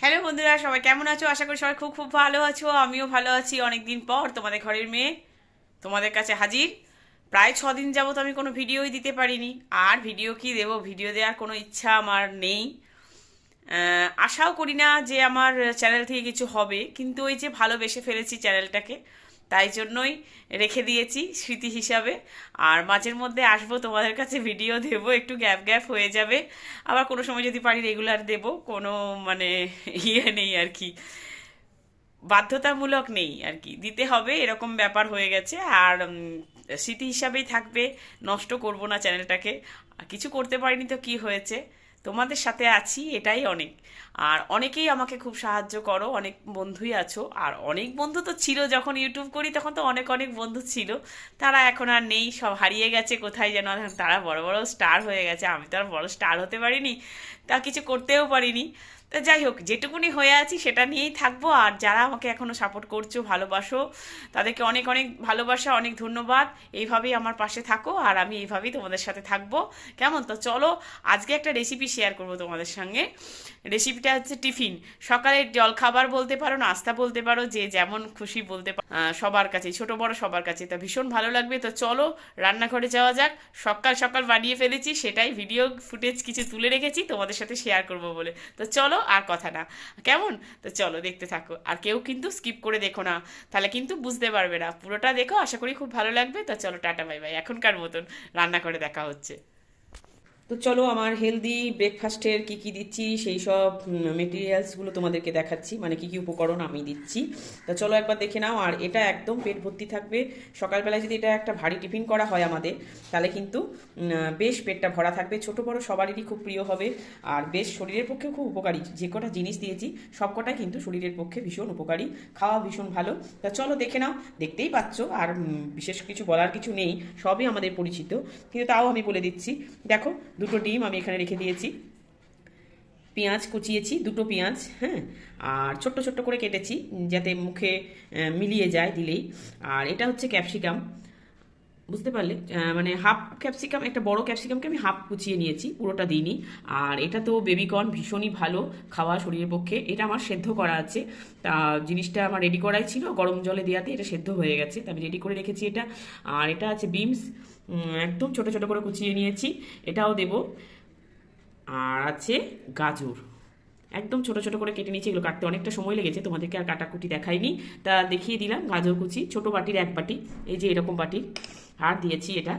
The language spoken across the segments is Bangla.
হ্যালো বন্ধুরা, সবাই কেমন আছো? আশা করি সবাই খুব খুব ভালো আছো। আমিও ভালো আছি অনেকদিন পর তোমাদের ঘরের মেয়ে, তোমাদের কাছে হাজির। প্রায় ছদিন দিন যাবত আমি কোনো ভিডিওই দিতে পারিনি। আর ভিডিও কি দেব? ভিডিও দেওয়ার কোনো ইচ্ছা আমার নেই। আশাও করি না যে আমার চ্যানেল থেকে কিছু হবে। কিন্তু ওই যে ভালোবেসে ফেলেছি চ্যানেলটাকে তাই জন্যই রেখে দিয়েছি স্মৃতি হিসাবে। আর মাঝের মধ্যে আসব, তোমাদের কাছে ভিডিও দেবো, একটু গ্যাপ গ্যাপ হয়ে যাবে। আবার কোনো সময় যদি পারি রেগুলার দেবো, কোনো মানে ইয়ে নেই আর কি। বাধ্যতামূলক নেই আর কি। দিতে হবে, এরকম ব্যাপার হয়ে গেছে। আর স্মৃতি হিসাবেই থাকবে, নষ্ট করব না চ্যানেলটাকে। কিছু করতে পারিনি তো কি হয়েছে? তোমাদের সাথে আছি, এটাই অনেক। আর অনেকেই আমাকে খুব সাহায্য করো, অনেক বন্ধুই আছো। আর অনেক বন্ধু তো ছিল, যখন ইউটিউব করি তখন তো অনেক অনেক বন্ধু ছিল। তারা এখন আর নেই, সব হারিয়ে গেছে, কোথায় যেন তারা বড় বড় স্টার হয়ে গেছে। আমি তো আর বড় স্টার হতে পারিনি, তা কিছু করতেও পারিনি। তা যাই হোক, যেটুকুনি হয়ে আছি সেটা নিয়েই থাকব। আর যারা আমাকে এখনও সাপোর্ট করছ, ভালোবাসো, তাদেরকে অনেক অনেক ভালোবাসা, অনেক ধন্যবাদ। এইভাবেই আমার পাশে থাকো আর আমি এইভাবেই তোমাদের সাথে থাকব। কেমন? তো চলো, আজকে একটা রেসিপি শেয়ার করব তোমাদের সঙ্গে। রেসিপিটা হচ্ছে টিফিন। সকালের জলখাবার বলতে পারো, নাস্তা বলতে পারো, যে যেমন খুশি বলতে পারো। সবার কাছে, ছোট, বড় সবার কাছে। তা ভীষণ ভালো লাগবে। তো চলো, রান্নাঘরে যাওয়া যাক। সকাল সকাল বানিয়ে ফেলেছি, সেটাই ভিডিও ফুটেজ কিছু তুলে রেখেছি, তোমাদের সাথে শেয়ার করব বলে। তো চলো আর কথা না। কেমন? তো চলো দেখতে থাকো। আর কেউ কিন্তু স্কিপ করে দেখো না। তাহলে কিন্তু বুঝতে পারবে না। পুরোটা দেখো, আশা করি খুব ভালো লাগবে। তো চলো টাটা, বাই বাই। এখনকার মতন রান্না করে দেখা হচ্ছে। তো চলো আমার হেলদি ব্রেকফাস্টের কি কি দিচ্ছি, সেই সব মেটেরিয়ালসগুলো তোমাদেরকে দেখাচ্ছি মানে কি কি উপকরণ আমি দিচ্ছি। তো চলো একবার দেখে নাও, আর এটা একদম পেট ভর্তি থাকবে। সকালবেলায় যদি এটা একটা ভারী টিফিন করা হয় আমাদের, তাহলে কিন্তু বেশ পেটটা ভরা থাকবে। ছোট বড় সবারই খুব প্রিয় হবে, আর বেশ শরীরের পক্ষেও খুব উপকারী। যে কটা জিনিস দিয়েছি, সব কটাই কিন্তু শরীরের পক্ষে ভীষণ উপকারী, খাওয়া ভীষণ ভালো। তা চলো দেখে নাও, দেখতেই পাচ্ছ, আর বিশেষ কিছু বলার কিছু নেই, সবই আমাদের পরিচিত। কিন্তু তাও আমি বলে দিচ্ছি, দেখো দুটো ডিম আমি এখানে রেখে দিয়েছি। পেঁয়াজ কুচিয়েছি, দুটো পেঁয়াজ হ্যাঁ? আর ছোট্ট ছোট্ট করে কেটেছি যাতে মুখে মিলিয়ে যায় দিলেই। আর এটা হচ্ছে ক্যাপসিকাম। বুঝতে পারলে? মানে হাফ ক্যাপসিকাম একটা বড় ক্যাপসিকামকে আমি হাফ কুচিয়ে নিয়েছি, পুরোটা দিইনি। আর এটা তো বেবিকর্ন ভীষণই ভালো খাওয়া শরীরের পক্ষে। এটা আমার সেদ্ধ করা আছে। তা জিনিসটা আমার রেডি করাই ছিল, গরম জলে দেওয়াতে এটা সেদ্ধ হয়ে গেছে। তা আমি রেডি করে রেখেছি এটা। আর এটা আছে বিমস একদম ছোট ছোট করে কুচিয়ে নিয়েছি, এটাও দেবো। আর আছে গাজর। একদম ছোট ছোট করে কেটে নিয়েছি, এগুলো কাটতে অনেকটা সময় লেগেছে, তোমাদেরকে আর কাটাকুটি দেখাইনি। তা দেখিয়ে দিলাম গাজর কুচি, ছোট বাটির এক বাটি, এই যে এরকম বাটি। আর দিয়েছি এটা।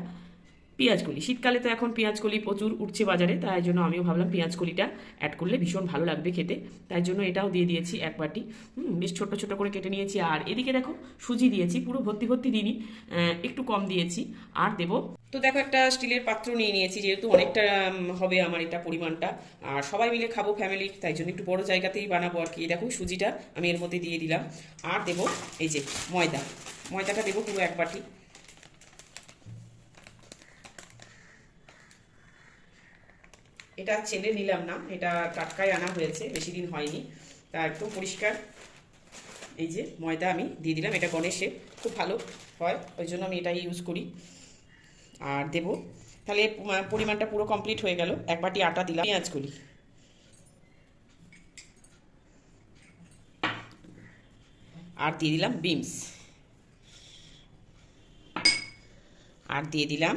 পেঁয়াজকলি, শীতকালে তো এখন পেঁয়াজকলি প্রচুর উঠছে বাজারে, তাই জন্য আমিও ভাবলাম পেঁয়াজকলিটা অ্যাড করলে ভীষণ ভালো লাগবে খেতে। তাই জন্য এটাও দিয়ে দিয়েছি এক বাটি। বেশ ছোট ছোট করে কেটে নিয়েছি। আর এদিকে দেখো, সুজি দিয়েছি, পুরো ভর্তি ভর্তি দিনই একটু কম দিয়েছি। আর দেবো। তো দেখো একটা স্টিলের পাত্র নিয়ে নিয়েছি, যেহেতু অনেকটা হবে আমার এটা পরিমাণটা। আর সবাই মিলে খাব ফ্যামিলি তাই জন্য একটু বড় জায়গাতেই বানাবো আর কি। দেখো, সুজিটা আমি এর মধ্যে দিয়ে দিলাম। আর দেবো, এই যে ময়দা। ময়দাটা দেবো পুরো এক বাটি। এটা ছেলে নিলাম না, এটা টাটকায় আনা হয়েছে, বেশি দিন হয়নি। তা একদম পরিষ্কার। এই যে ময়দা আমি দিয়ে দিলাম, এটা গণেশের খুব ভালো হয়, ওই জন্য আমি এটাই ইউজ করি। আর দেবো। তাহলে পরিমাণটা পুরো কমপ্লিট হয়ে গেল। এক বাটি আটা দিলাম পেঁয়াজগুলি আর দিয়ে দিলাম বিমস আর দিয়ে দিলাম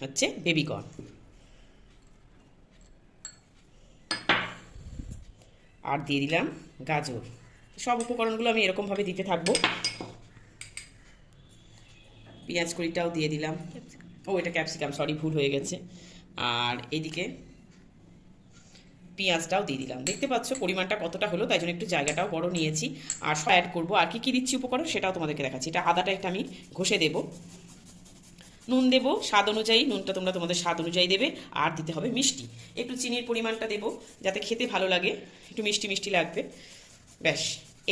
হচ্ছে বেবিকর্ন আর দিয়ে দিলাম গাজর। সব উপকরণগুলো আমি এরকমভাবে দিতে থাকব। পেঁয়াজ কড়িটাও দিয়ে দিলাম। ও, এটা ক্যাপসিকাম সরি ভুল হয়ে গেছে। আর এদিকে পেঁয়াজটাও দিয়ে দিলাম। দেখতে পাচ্ছ পরিমাণটা কতটা হলো, তাই জন্য একটু জায়গাটাও বড় নিয়েছি। আর সব অ্যাড করব। আর কি কী দিচ্ছি উপকরণ সেটাও তোমাদেরকে দেখাচ্ছি। এটা আদাটা একটা আমি ঘষে দেব। নুন দেব, স্বাদ অনুযায়ী, নুনটা তোমরা তোমাদের স্বাদ অনুযায়ী দেবে, আর দিতে হবে মিষ্টি। একটু চিনির পরিমাণটা দেবো, যাতে খেতে ভালো লাগে, একটু মিষ্টি মিষ্টি লাগবে। ব্যাস,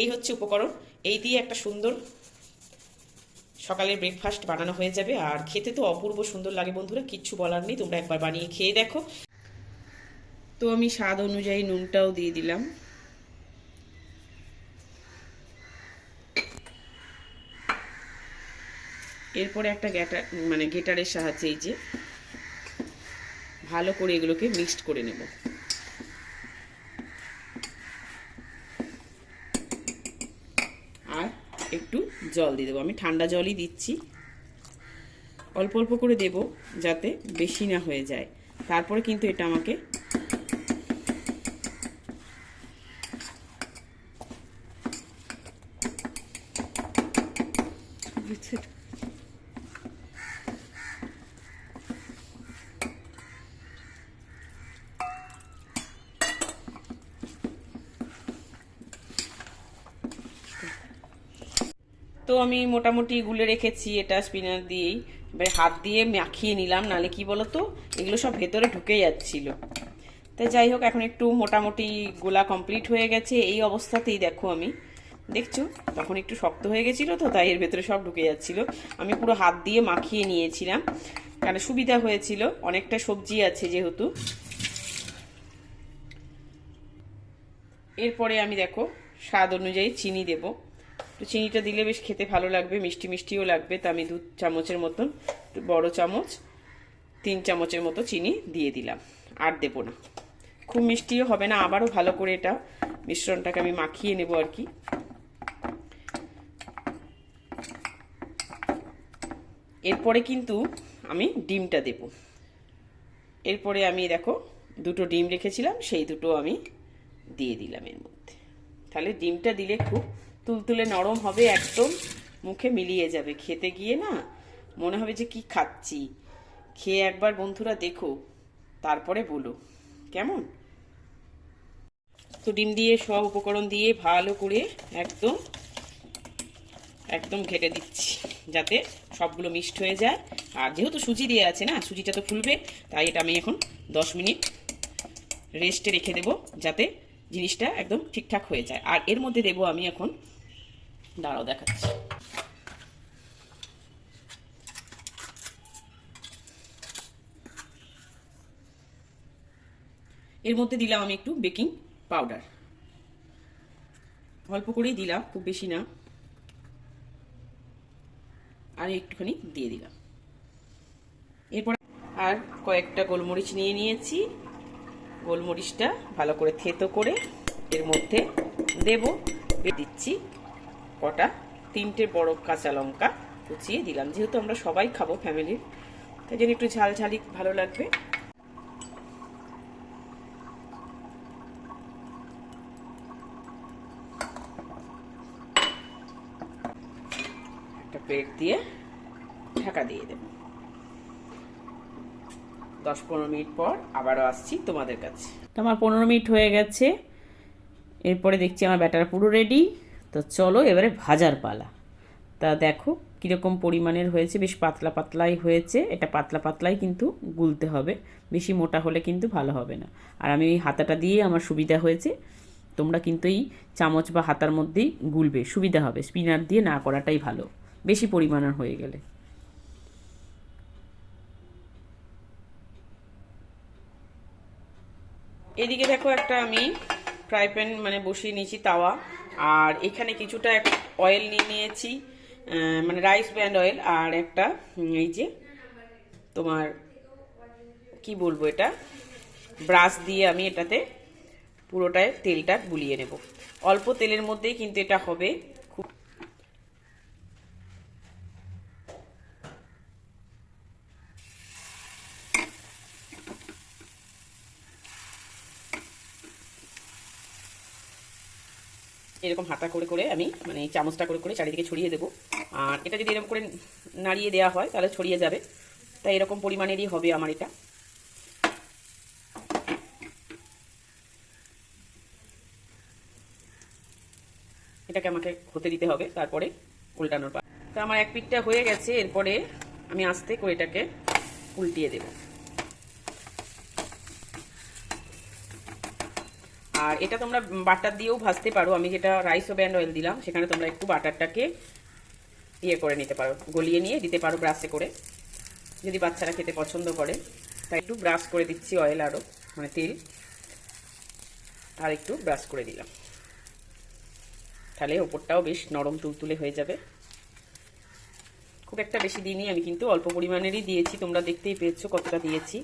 এই হচ্ছে উপকরণ। এই দিয়ে একটা সুন্দর সকালের ব্রেকফাস্ট বানানো হয়ে যাবে। আর খেতে তো অপূর্ব সুন্দর লাগে বন্ধুরা, কিচ্ছু বলার নেই, তোমরা একবার বানিয়ে খেয়ে দেখো। তো আমি স্বাদ অনুযায়ী নুনটাও দিয়ে দিলাম। এরপরে একটা গ্যাটার মানে গেটারের সাহায্যে এই যে ভালো করে এগুলোকে মিক্সড করে নেব। আর একটু জল দিয়ে দেবো। আমি ঠান্ডা জলই দিচ্ছি। অল্প অল্প করে দেব যাতে বেশি না হয়ে যায়। তারপরে কিন্তু এটা আমাকে আমি মোটামুটি গুলে রেখেছি এটা স্পিনার দিয়েই। এবারে হাত দিয়ে মাখিয়ে নিলাম, নালে কি বলতো? এগুলো সব ভেতরে ঢুকে যাচ্ছিল। তাই যাই হোক, এখন একটু মোটামুটি গোলা কমপ্লিট হয়ে গেছে। এই অবস্থাতেই দেখো আমি। দেখছ? তখন একটু শক্ত হয়ে গেছিল তো, তাই এর ভেতরে সব ঢুকে যাচ্ছিল। আমি পুরো হাত দিয়ে মাখিয়ে নিয়েছিলাম। কারণ সুবিধা হয়েছিল। অনেকটা সবজি আছে যেহেতু। এরপরে আমি দেখো, স্বাদ অনুযায়ী চিনি দেবো। তো চিনিটা দিলে বেশ খেতে ভালো লাগবে, মিষ্টি মিষ্টিও লাগবে। তা আমি দু চামচের মতন বড় চামচ, তিন চামচের মতো চিনি দিয়ে দিলাম। আর দেবো না। খুব মিষ্টিও হবে না, আবারও ভালো করে এটা মিশ্রণটাকে আমি মাখিয়ে নেব আর কি। এরপরে কিন্তু আমি ডিমটা দেব। এরপরে আমি দেখো, দুটো ডিম রেখেছিলাম, সেই দুটো আমি দিয়ে দিলাম এর মধ্যে। তাহলে ডিমটা দিলে খুব তুলতুলে নরম হবে একদম, মুখে মিলিয়ে যাবে। খেতে গিয়ে না মনে হবে যে কি খাচ্ছি। খেয়ে একবার বন্ধুরা দেখো, তারপরে বলো। কেমন? তো ডিম দিয়ে, সব উপকরণ দিয়ে ভালো করে একদম একদম ঘেটে দিচ্ছি, যাতে সবগুলো মিক্সড হয়ে যায়। আর যেহেতু সুজি দিয়ে আছে না, সুজিটা তো ফুলবে, তাই এটা আমি এখন দশ মিনিট রেস্টে রেখে দেব, যাতে জিনিসটা একদম ঠিকঠাক হয়ে যায়। আর এর মধ্যে দেব আমি এখন দাঁড়াও, দেখাচ্ছি। এর মধ্যে দিলাম আমি একটু বেকিং পাউডার। অল্প করেই দিলাম, খুব বেশি না। আর একটুখানি দিয়ে দিলাম। এরপর আর কয়েকটা গোলমরিচ নিয়ে নিয়েছি। গোলমরিচটা ভালো করে থেতো করে এর মধ্যে দেব। দিচ্ছি কটা, তিনটে বড় কাঁচা লঙ্কা কুচিয়ে দিলাম। যেহেতু আমরা সবাই খাব ফ্যামিলির, তাই জন্য একটু ঝাল ঝালি ভালো লাগবে। একটা প্লেট দিয়ে ঢাকা দিয়ে দেব। দশ পনেরো মিনিট পর আবারও আসছি তোমাদের কাছে। আমার পনেরো মিনিট হয়ে গেছে। এরপরে দেখছি আমার ব্যাটার পুরো রেডি তো চলো এবারে ভাজার পালা। তা দেখো কীরকম পরিমাণের হয়েছে, বেশ পাতলা পাতলাই হয়েছে। এটা পাতলা পাতলাই কিন্তু গুলতে হবে, বেশি মোটা হলে কিন্তু ভালো হবে না। আর আমি এই হাতাটা দিয়ে আমার সুবিধা হয়েছে, তোমরা কিন্তু এই চামচ বা হাতার মধ্যেই গুলবে, সুবিধা হবে। স্পিনার দিয়ে না করাটাই ভালো, বেশি পরিমাণের হয়ে গেলে। এদিকে দেখো একটা আমি ফ্রাই প্যান মানে বসিয়ে নিয়েছি তাওয়া। আর এখানে কিছুটা অয়েল নিয়ে নিয়েছি মানে রাইস ব্র্যান্ড অয়েল আর একটা এই যে তোমার, কি বলব এটা? ব্রাশ দিয়ে আমি এটাতে পুরোটায় তেলটা বুলিয়ে নেব। অল্প তেলের মধ্যেই কিন্তু এটা হবে খুব এরকম হাতা করে করে আমি মানে চামচটা করে করে চারিদিকে ছড়িয়ে দেবো। আর এটা যদি এরকম করে নাড়িয়ে দেওয়া হয়, তাহলে ছড়িয়ে যাবে। তাই এরকম পরিমাণেরই হবে আমার এটা। এটাকে আমাকে হতে দিতে হবে তারপরে উল্টানোর পর। তো আমার এক পিঠটা হয়ে গেছে, এরপরে আমি আস্তে করে এটাকে উল্টিয়ে দেবো। আর এটা তোমরা বাটার দিয়েও ভাজতে পারো। আমি যেটা রাইস ও ব্যান্ড অয়েল দিলাম, সেখানে তোমরা একটু বাটারটাকে ইয়ে করে নিতে পারো, গলিয়ে নিয়ে দিতে পারো ব্রাশে করে। যদি বাচ্চারা খেতে পছন্দ করে, তাই একটু ব্রাশ করে দিচ্ছি অয়েল আরও মানে তেল। আর একটু ব্রাশ করে দিলাম। তাহলে ওপরটাও বেশ নরম তুলতুলে হয়ে যাবে। খুব একটা বেশি দিইনি আমি, কিন্তু অল্প পরিমাণেরই দিয়েছি। তোমরা দেখতেই পেয়েছ কতটা দিয়েছি।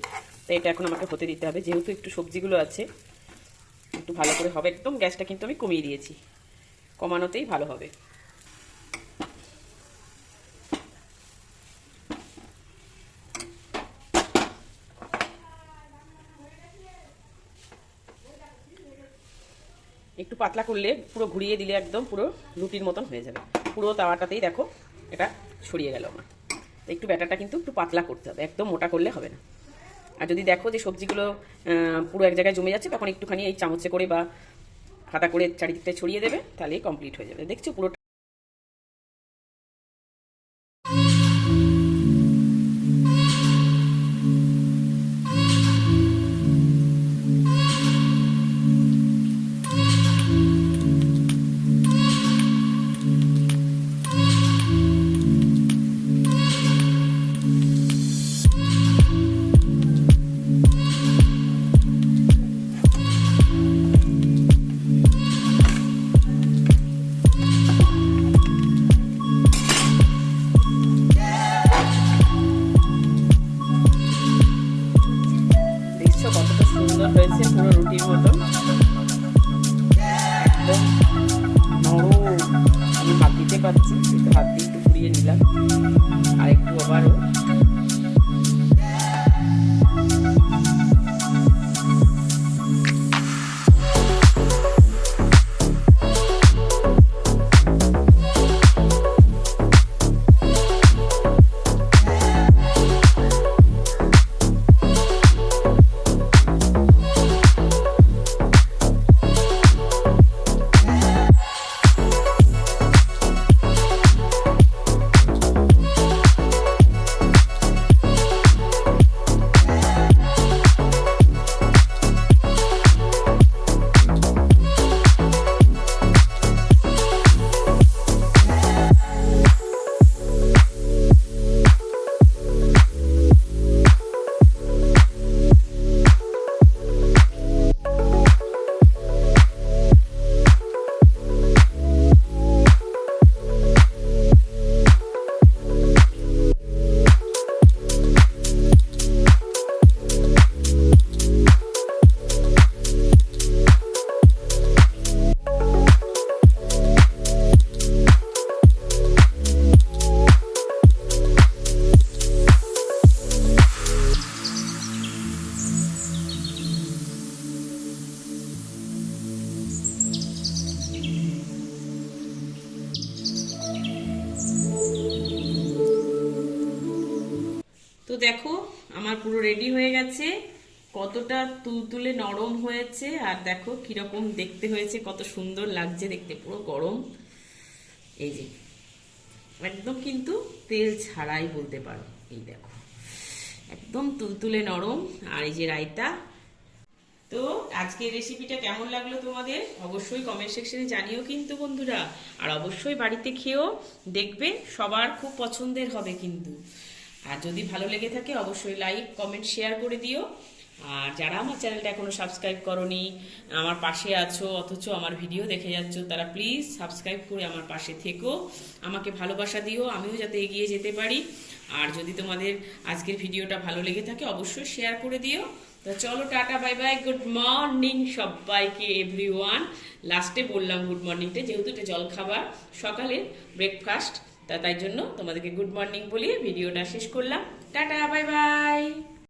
তাই এটা এখন আমাকে হতে দিতে হবে। যেহেতু একটু সবজিগুলো আছে একটু ভালো করে হবে একদম, গ্যাসটা কিন্তু আমি কমিয়ে দিয়েছি। কমানোতেই ভালো হবে। একটু পাতলা করলে পুরো ঘুরিয়ে দিলে একদম পুরো রুটির মতন হয়ে যাবে। পুরো তাওয়াটাতেই দেখো, এটা ছড়িয়ে গেল আমার। একটু ব্যাটারটা কিন্তু একটু পাতলা করতে হবে, একদম মোটা করলে হবে না। আর যদি দেখো যে সবজিগুলো পুরো এক জায়গায় জমে যাচ্ছে, তখন একটুখানি এই চামচে করে বা হাতা করে চারিদিকটা ছড়িয়ে দেবে, তাহলেই কমপ্লিট হয়ে যাবে। দেখছ পুরো আমি পাচ্ছি একটু হাত দিয়ে একটু ঘুরিয়ে নিলাম। আর একটু আবারও দেখো, আমার পুরো রেডি হয়ে গেছে। কতটা তুলতুলে নরম হয়েছে, আর দেখো কীরকম দেখতে হয়েছে, কত সুন্দর লাগছে দেখতে, পুরো গরম। এই যে, একদম কিন্তু তেল ছাড়াই বলতে পারো, এই দেখো। একদম তুলতুলে নরম, আর এই যে রায়তা। তো আজকের রেসিপিটা কেমন লাগল তোমাদের? অবশ্যই কমেন্ট সেকশনে জানিও কিন্তু বন্ধুরা। আর অবশ্যই বাড়িতে খেয়েও দেখবে, সবার খুব পছন্দের হবে কিন্তু। আর যদি ভালো লেগে থাকে, অবশ্যই লাইক কমেন্ট শেয়ার করে দিও। আর যারা আমার চ্যানেলটা এখনও সাবস্ক্রাইব করনি, আমার পাশে আছো, অথচ আমার ভিডিও দেখে যাচ্ছ, তারা প্লিজ সাবস্ক্রাইব করে আমার পাশে থেকো। আমাকে ভালোবাসা দিও, আমিও যাতে এগিয়ে যেতে পারি। আর যদি তোমাদের আজকের ভিডিওটা ভালো লেগে থাকে, অবশ্যই শেয়ার করে দিও। তো চলো, tata bye bye good morning সবাইকে এভরিওয়ান লাস্টে বললাম গুড মর্নিংটা যেহেতু এটা জলখাবার সকালে ব্রেকফাস্ট তা তাই জন্য তোমাদেরকে গুড মর্নিং বলিয়ে ভিডিওটা শেষ করলাম। Tata bye by